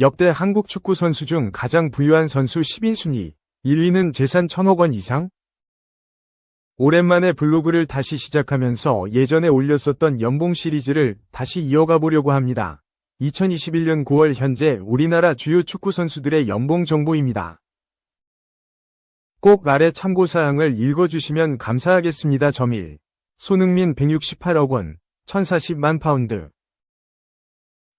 역대 한국 축구 선수 중 가장 부유한 선수 10인 순위, 1위는 재산 1000억 원 이상? 오랜만에 블로그를 다시 시작하면서 예전에 올렸었던 연봉 시리즈를 다시 이어가 보려고 합니다. 2021년 9월 현재 우리나라 주요 축구 선수들의 연봉 정보입니다. 꼭 아래 참고사항을 읽어주시면 감사하겠습니다. 점일. 손흥민 168억 원, 1040만 파운드.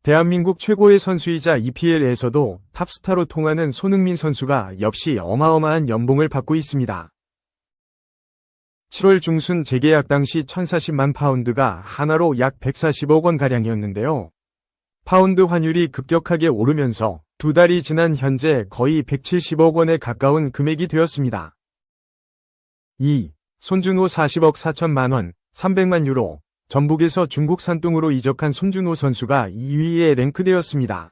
대한민국 최고의 선수이자 EPL에서도 탑스타로 통하는 손흥민 선수가 역시 어마어마한 연봉을 받고 있습니다. 7월 중순 재계약 당시 1040만 파운드가 하나로 약 140억 원가량이었는데요. 파운드 환율이 급격하게 오르면서 두 달이 지난 현재 거의 170억 원에 가까운 금액이 되었습니다. 2. 손준호 40억 4천만 원, 300만 유로, 전북에서 중국 산둥으로 이적한 손준호 선수가 2위에 랭크되었습니다.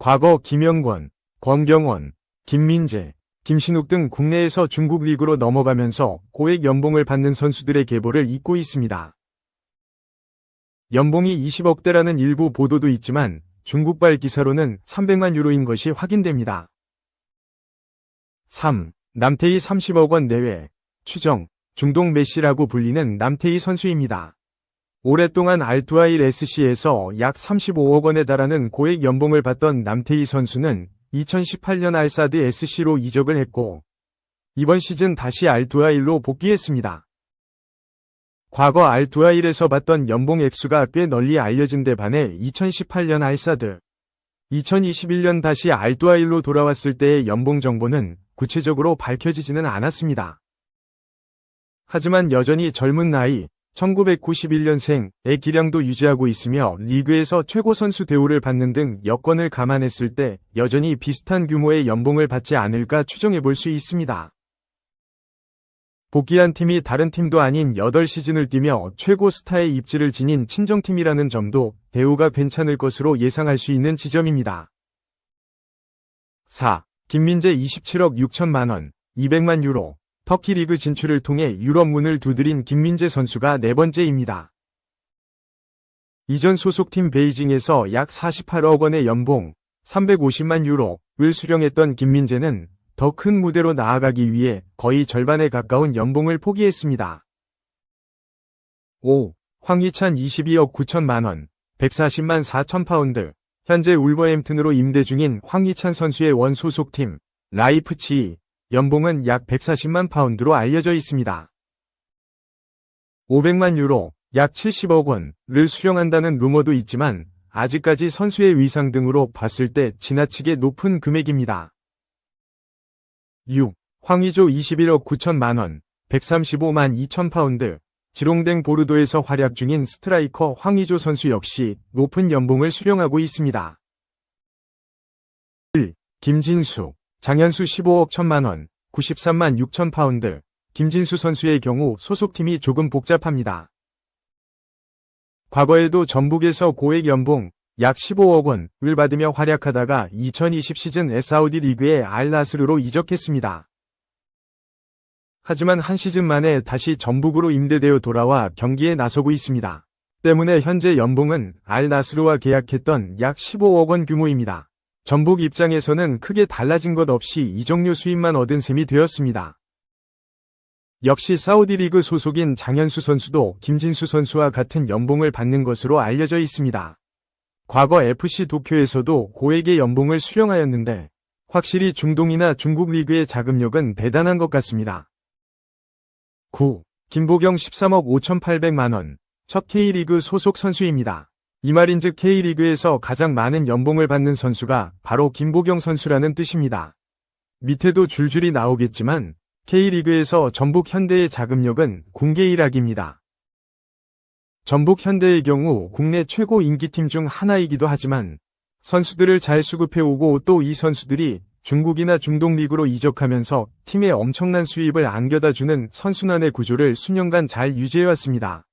과거 김영권, 권경원, 김민재, 김신욱 등 국내에서 중국 리그로 넘어가면서 고액 연봉을 받는 선수들의 계보를 잇고 있습니다. 연봉이 20억대라는 일부 보도도 있지만 중국발 기사로는 300만 유로인 것이 확인됩니다. 3. 남태희 30억 원 내외, 추정, 중동 메시라고 불리는 남태희 선수입니다. 오랫동안 알투아일 SC에서 약 35억 원에 달하는 고액 연봉을 받던 남태희 선수는 2018년 알사드 SC로 이적을 했고 이번 시즌 다시 알투아일로 복귀했습니다. 과거 알투아일에서 받던 연봉 액수가 꽤 널리 알려진 데 반해 2018년 알사드, 2021년 다시 알투아일로 돌아왔을 때의 연봉 정보는 구체적으로 밝혀지지는 않았습니다. 하지만 여전히 젊은 나이 1991년생의 기량도 유지하고 있으며 리그에서 최고 선수 대우를 받는 등 여건을 감안했을 때 여전히 비슷한 규모의 연봉을 받지 않을까 추정해 볼 수 있습니다. 복귀한 팀이 다른 팀도 아닌 8시즌을 뛰며 최고 스타의 입지를 지닌 친정팀이라는 점도 대우가 괜찮을 것으로 예상할 수 있는 지점입니다. 4. 김민재 27억 6천만 원, 200만 유로, 터키 리그 진출을 통해 유럽 문을 두드린 김민재 선수가 네 번째입니다. 이전 소속팀 베이징에서 약 48억 원의 연봉, 350만 유로를 수령했던 김민재는 더 큰 무대로 나아가기 위해 거의 절반에 가까운 연봉을 포기했습니다. 5. 황희찬 22억 9천만 원, 140만 4천 파운드, 현재 울버햄튼으로 임대 중인 황희찬 선수의 원 소속팀, 라이프치, 연봉은 약 140만 파운드로 알려져 있습니다. 500만 유로, 약 70억 원을 수령한다는 루머도 있지만 아직까지 선수의 위상 등으로 봤을 때 지나치게 높은 금액입니다. 6. 황의조 21억 9천만 원, 135만 2천 파운드, 지롱댕 보르도에서 활약 중인 스트라이커 황의조 선수 역시 높은 연봉을 수령하고 있습니다. 1. 김진수, 장현수 15억 1천만 원, 93만 6천 파운드, 김진수 선수의 경우 소속팀이 조금 복잡합니다. 과거에도 전북에서 고액 연봉 약 15억 원을 받으며 활약하다가 2020 시즌 사우디 리그의 알나스르로 이적했습니다. 하지만 한 시즌 만에 다시 전북으로 임대되어 돌아와 경기에 나서고 있습니다. 때문에 현재 연봉은 알나스르와 계약했던 약 15억 원 규모입니다. 전북 입장에서는 크게 달라진 것 없이 이적료 수입만 얻은 셈이 되었습니다. 역시 사우디 리그 소속인 장현수 선수도 김진수 선수와 같은 연봉을 받는 것으로 알려져 있습니다. 과거 FC 도쿄에서도 고액의 연봉을 수령하였는데 확실히 중동이나 중국 리그의 자금력은 대단한 것 같습니다. 9. 김보경 13억 5,800만원, 첫 K리그 소속 선수입니다. 이 말인즉 K리그에서 가장 많은 연봉을 받는 선수가 바로 김보경 선수라는 뜻입니다. 밑에도 줄줄이 나오겠지만 K리그에서 전북 현대의 자금력은 공개 일학입니다. 전북 현대의 경우 국내 최고 인기팀 중 하나이기도 하지만 선수들을 잘 수급해오고 또 이 선수들이 중국이나 중동 리그로 이적하면서 팀에 엄청난 수입을 안겨다주는 선순환의 구조를 수년간 잘 유지해왔습니다.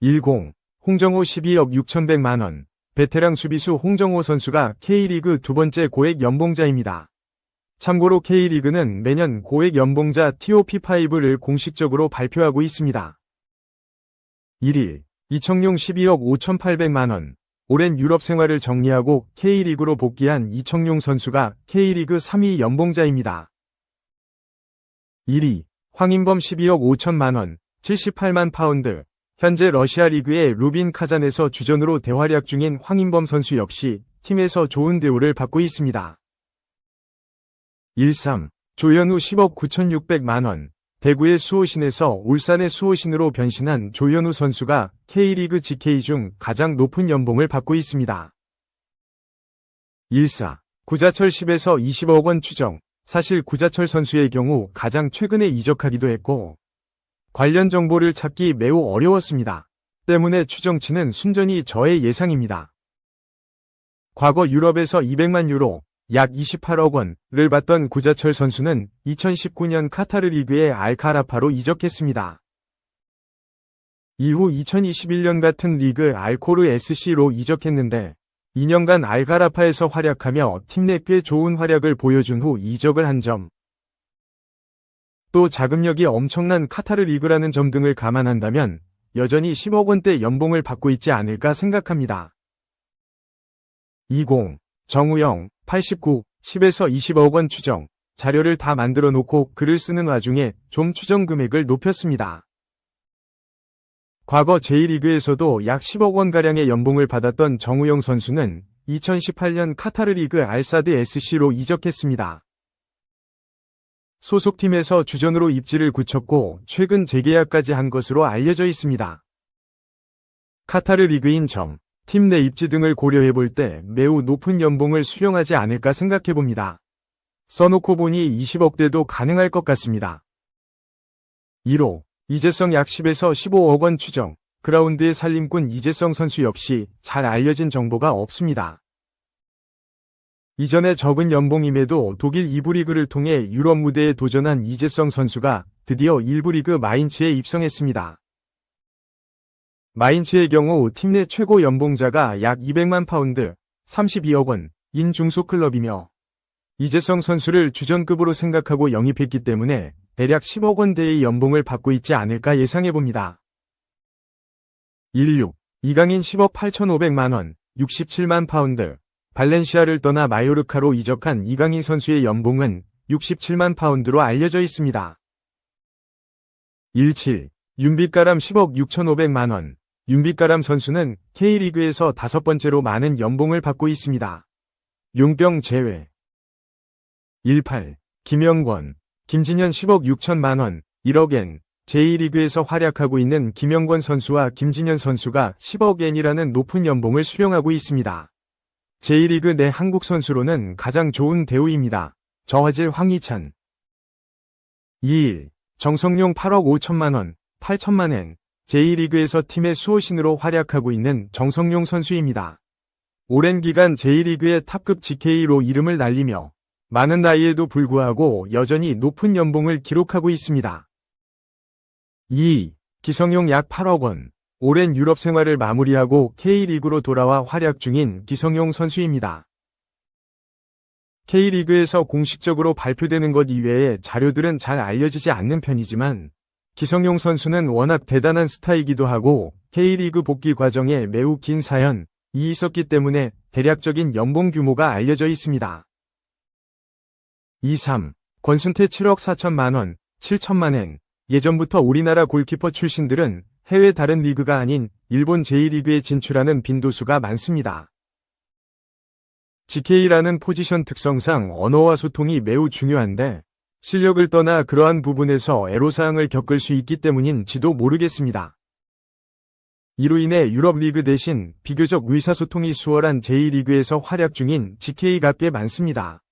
10. 홍정호 12억 6천백만원 베테랑 수비수 홍정호 선수가 K리그 두 번째 고액 연봉자입니다. 참고로 K리그는 매년 고액 연봉자 TOP5를 공식적으로 발표하고 있습니다. 1일 이청용 12억 5,800만원, 오랜 유럽 생활을 정리하고 K리그로 복귀한 이청용 선수가 K리그 3위 연봉자입니다. 1위 황인범 12억 5천만 원, 78만 파운드. 현재 러시아 리그의 루빈 카잔에서 주전으로 대활약 중인 황인범 선수 역시 팀에서 좋은 대우를 받고 있습니다. 13. 조현우 10억 9,600만 원. 대구의 수호신에서 울산의 수호신으로 변신한 조현우 선수가 K리그 GK 중 가장 높은 연봉을 받고 있습니다. 14. 구자철 10에서 20억 원 추정. 사실 구자철 선수의 경우 가장 최근에 이적하기도 했고 관련 정보를 찾기 매우 어려웠습니다. 때문에 추정치는 순전히 저의 예상입니다. 과거 유럽에서 200만 유로, 약 28억 원을 받던 구자철 선수는 2019년 카타르 리그의 알카라파로 이적했습니다. 이후 2021년 같은 리그 알코르 SC로 이적했는데 2년간 알가라파에서 활약하며 팀 내 꽤 좋은 활약을 보여준 후 이적을 한 점. 또 자금력이 엄청난 카타르 리그라는 점 등을 감안한다면 여전히 10억 원대 연봉을 받고 있지 않을까 생각합니다. 20. 정우영 89, 10에서 20억 원 추정. 자료를 다 만들어 놓고 글을 쓰는 와중에 좀 추정 금액을 높였습니다. 과거 제1리그에서도 약 10억 원가량의 연봉을 받았던 정우영 선수는 2018년 카타르 리그 알사드 SC로 이적했습니다. 소속팀에서 주전으로 입지를 굳혔고 최근 재계약까지 한 것으로 알려져 있습니다. 카타르 리그인 점, 팀 내 입지 등을 고려해 볼 때 매우 높은 연봉을 수령하지 않을까 생각해 봅니다. 써놓고 보니 20억대도 가능할 것 같습니다. 1호, 이재성 약 10에서 15억 원 추정, 그라운드의 살림꾼 이재성 선수 역시 잘 알려진 정보가 없습니다. 이전에 적은 연봉임에도 독일 2부 리그를 통해 유럽 무대에 도전한 이재성 선수가 드디어 1부 리그 마인츠에 입성했습니다. 마인츠의 경우 팀 내 최고 연봉자가 약 200만 파운드, 32억 원 인 중소 클럽이며 이재성 선수를 주전급으로 생각하고 영입했기 때문에 대략 10억 원대의 연봉을 받고 있지 않을까 예상해봅니다. 16. 이강인 10억 8,500만 원, 67만 파운드. 발렌시아를 떠나 마요르카로 이적한 이강인 선수의 연봉은 67만 파운드로 알려져 있습니다. 17. 윤빛가람 10억 6,500만 원. 윤빛가람 선수는 K리그에서 다섯 번째로 많은 연봉을 받고 있습니다. 용병 제외. 18. 김영권. 김진현 10억 6천만 원, 1억엔, 제2리그에서 활약하고 있는 김영권 선수와 김진현 선수가 10억엔이라는 높은 연봉을 수령하고 있습니다. 제1리그 내 한국 선수로는 가장 좋은 대우입니다. 저화질 황희찬 2일 정성용 8억 5천만 원, 8천만 엔, 제2리그에서 팀의 수호신으로 활약하고 있는 정성용 선수입니다. 오랜 기간 제1리그의 탑급 GK로 이름을 날리며 많은 나이에도 불구하고 여전히 높은 연봉을 기록하고 있습니다. 2. 기성용 약 8억 원. 오랜 유럽 생활을 마무리하고 K리그로 돌아와 활약 중인 기성용 선수입니다. K리그에서 공식적으로 발표되는 것 이외에 자료들은 잘 알려지지 않는 편이지만 기성용 선수는 워낙 대단한 스타이기도 하고 K리그 복귀 과정에 매우 긴 사연이 있었기 때문에 대략적인 연봉 규모가 알려져 있습니다. 23. 권순태 7억 4천만 원, 7천만 엔. 예전부터 우리나라 골키퍼 출신들은 해외 다른 리그가 아닌 일본 제1리그에 진출하는 빈도수가 많습니다. GK라는 포지션 특성상 언어와 소통이 매우 중요한데 실력을 떠나 그러한 부분에서 애로사항을 겪을 수 있기 때문인지도 모르겠습니다. 이로 인해 유럽 리그 대신 비교적 의사소통이 수월한 제2리그에서 활약 중인 GK가 꽤 많습니다.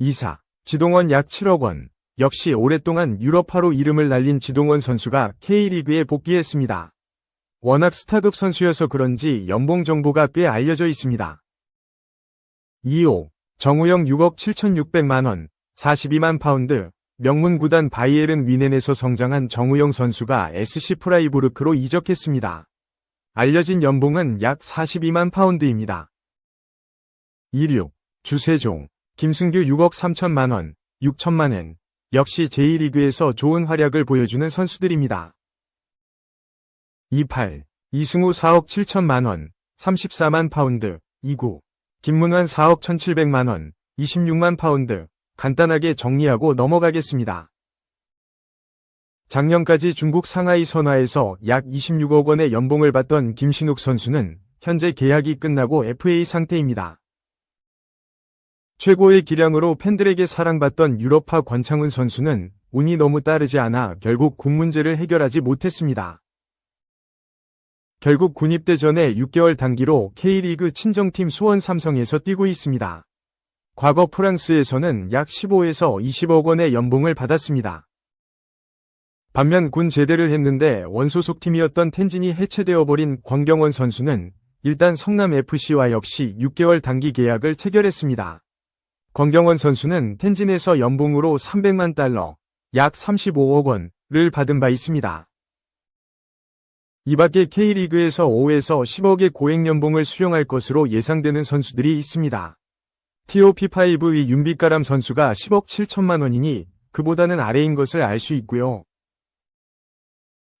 2사. 지동원 약 7억 원. 역시 오랫동안 유럽파로 이름을 날린 지동원 선수가 K리그에 복귀했습니다. 워낙 스타급 선수여서 그런지 연봉 정보가 꽤 알려져 있습니다. 2호. 정우영 6억 7,600만 원, 42만 파운드. 명문 구단 바이에른 위넨에서 성장한 정우영 선수가 SC 프라이부르크로 이적했습니다. 알려진 연봉은 약 42만 파운드입니다. 26. 주세종. 김승규 6억 3천만 원, 6천만 엔. 역시 제1리그에서 좋은 활약을 보여주는 선수들입니다. 28. 이승우 4억 7천만 원, 34만 파운드, 2구. 김문환 4억 1700만 원, 26만 파운드. 간단하게 정리하고 넘어가겠습니다. 작년까지 중국 상하이 선화에서 약 26억 원의 연봉을 받던 김신욱 선수는 현재 계약이 끝나고 FA 상태입니다. 최고의 기량으로 팬들에게 사랑받던 유럽파 권창훈 선수는 운이 너무 따르지 않아 결국 군 문제를 해결하지 못했습니다. 결국 군입대 전에 6개월 단기로 K리그 친정팀 수원 삼성에서 뛰고 있습니다. 과거 프랑스에서는 약 15에서 20억 원의 연봉을 받았습니다. 반면 군 제대를 했는데 원소속 팀이었던 텐진이 해체되어 버린 권경원 선수는 일단 성남FC와 역시 6개월 단기 계약을 체결했습니다. 권경원 선수는 텐진에서 연봉으로 300만 달러, 약 35억 원을 받은 바 있습니다. 이 밖에 K리그에서 5에서 10억의 고액 연봉을 수령할 것으로 예상되는 선수들이 있습니다. TOP5의 윤빛가람 선수가 10억 7천만 원이니 그보다는 아래인 것을 알 수 있고요.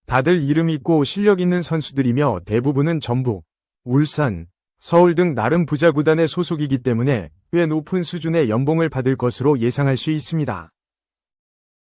다들 이름 있고 실력 있는 선수들이며 대부분은 전북, 울산, 서울 등 나름 부자 구단의 소속이기 때문에 꽤 높은 수준의 연봉을 받을 것으로 예상할 수 있습니다.